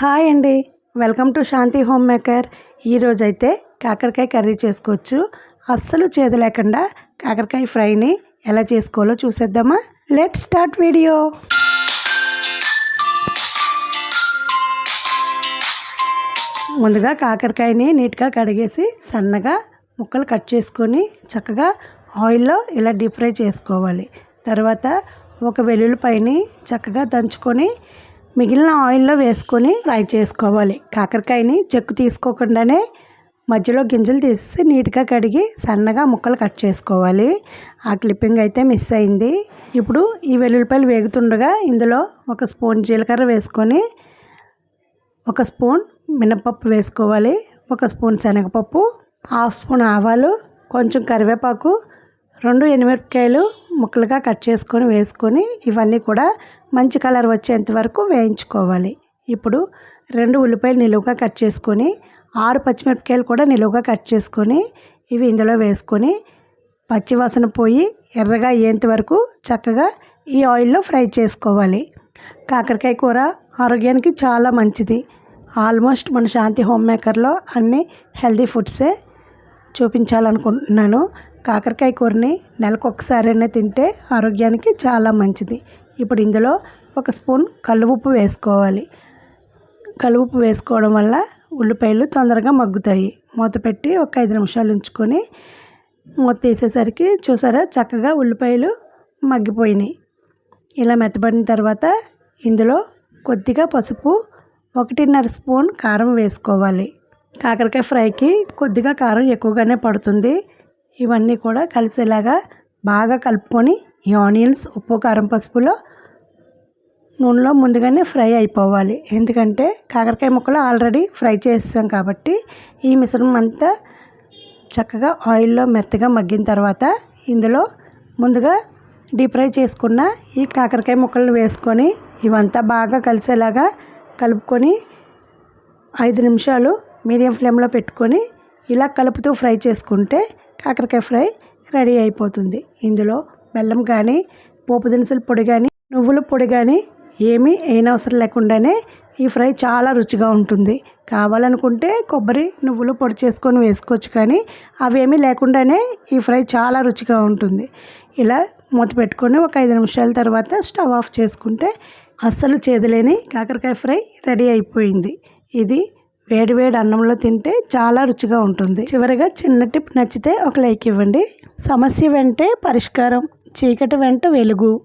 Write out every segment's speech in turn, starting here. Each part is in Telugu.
హాయ్ అండి. Welcome to Shanti home maker. ఈరోజైతే కాకరకాయ కర్రీ చేసుకోవచ్చు. అస్సలు చేదు లేకుండా కాకరకాయ ఫ్రైని ఎలా చేసుకోవాలో చూసేద్దామా? Let start video. ముందుగా కాకరకాయని నీట్గా కడిగేసి సన్నగా ముక్కలు కట్ చేసుకొని చక్కగా ఆయిల్లో ఇలా డీప్ ఫ్రై చేసుకోవాలి. తర్వాత ఒక వెల్లుల్లిపాయని చక్కగా దంచుకొని మిగిలిన ఆయిల్లో వేసుకొని ఫ్రై చేసుకోవాలి. కాకరకాయని చెక్కు తీసుకోకుండానే మధ్యలో గింజలు తీసేసి నీట్గా కడిగి సన్నగా ముక్కలు కట్ చేసుకోవాలి. ఆ క్లిప్పింగ్ అయితే మిస్ అయింది. ఇప్పుడు ఈ వెల్లుల్లిపాయలు వేగుతుండగా ఇందులో ఒక స్పూన్ జీలకర్ర వేసుకొని ఒక స్పూన్ మినపప్పు వేసుకోవాలి. ఒక స్పూన్ శనగపప్పు హాఫ్ స్పూన్ ఆవాలు కొంచెం కరివేపాకు రెండు ఎనిమిరపకాయలు ముక్కలుగా కట్ చేసుకొని వేసుకొని ఇవన్నీ కూడా మంచి కలర్ వచ్చేంత వరకు వేయించుకోవాలి. ఇప్పుడు రెండు ఉల్లిపాయలు నిలువుగా కట్ చేసుకొని ఆరు పచ్చిమిరపకాయలు కూడా నిలువుగా కట్ చేసుకొని ఇవి ఇందులో వేసుకొని పచ్చివాసన పోయి ఎర్రగా అయ్యేంత వరకు చక్కగా ఈ ఆయిల్లో ఫ్రై చేసుకోవాలి. కాకరకాయ కూర ఆరోగ్యానికి చాలా మంచిది. ఆల్మోస్ట్ మన శాంతి హోమ్ మేకర్లో అన్ని హెల్తీ ఫుడ్సే చూపించాలనుకుంటున్నాను. కాకరకాయ కూరని నెలకు ఒకసారైనా తింటే ఆరోగ్యానికి చాలా మంచిది. ఇప్పుడు ఇందులో ఒక స్పూన్ కల్లుప్పు వేసుకోవాలి. కల్లుప్పు వేసుకోవడం వల్ల ఉల్లిపాయలు తొందరగా మగ్గుతాయి. మూత పెట్టి ఒక ఐదు నిమిషాలు ఉంచుకొని మూత తీసేసరికి చూసారా? చక్కగా ఉల్లిపాయలు మగ్గిపోయినాయి. ఇలా మెత్తబడిన తర్వాత ఇందులో కొద్దిగా పసుపు ఒకటిన్నర స్పూన్ కారం వేసుకోవాలి. కాకరకాయ ఫ్రైకి కొద్దిగా కారం ఎక్కువగానే పడుతుంది. ఇవన్నీ కూడా కలిసేలాగా బాగా కలుపుకొని ఈ ఆనియన్స్ ఉప్పు కారం పసుపులో నూనెలో ముందుగానే ఫ్రై అయిపోవాలి. ఎందుకంటే కాకరకాయ ముక్కలు ఆల్రెడీ ఫ్రై చేసాం కాబట్టి ఈ మిశ్రమం అంతా చక్కగా ఆయిల్లో మెత్తగా మగ్గిన తర్వాత ఇందులో ముందుగా డీప్ ఫ్రై చేసుకున్న ఈ కాకరకాయ ముక్కలను వేసుకొని ఇవంతా బాగా కలిసేలాగా కలుపుకొని ఐదు నిమిషాలు మీడియం ఫ్లేమ్లో పెట్టుకొని ఇలా కలుపుతూ ఫ్రై చేసుకుంటే కాకరకాయ ఫ్రై రెడీ అయిపోతుంది. ఇందులో బెల్లం కానీ పోపు దినుసుల పొడి కానీ నువ్వుల పొడి కానీ ఏమీ అవసరం లేకుండానే ఈ ఫ్రై చాలా రుచిగా ఉంటుంది. కావాలనుకుంటే కొబ్బరి నువ్వులు పొడి చేసుకొని వేసుకోవచ్చు కానీ అవేమీ లేకుండానే ఈ ఫ్రై చాలా రుచిగా ఉంటుంది. ఇలా మూత పెట్టుకొని ఒక ఐదు నిమిషాల తర్వాత స్టవ్ ఆఫ్ చేసుకుంటే అస్సలు చేదులేని కాకరకాయ ఫ్రై రెడీ అయిపోయింది. ఇది వేడివేడి అన్నంలో తింటే చాలా రుచిగా ఉంటుంది. చివరిగా చిన్న టిప్ నచ్చితే ఒక లైక్ ఇవ్వండి. సమస్య వెంటే పరిష్కారం చీకటి వెంట వెలుగు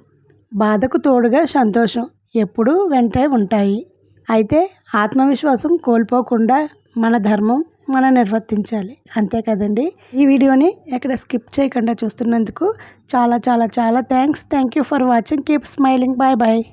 బాధకు తోడుగా సంతోషం ఎప్పుడూ వెంటే ఉంటాయి. అయితే ఆత్మవిశ్వాసం కోల్పోకుండా మన ధర్మం మనం నిర్వర్తించాలి. అంతే కదండి? ఈ వీడియోని ఎక్కడ స్కిప్ చేయకుండా చూస్తున్నందుకు చాలా చాలా చాలా thanks. Thank you for watching. Keep smiling. Bye bye.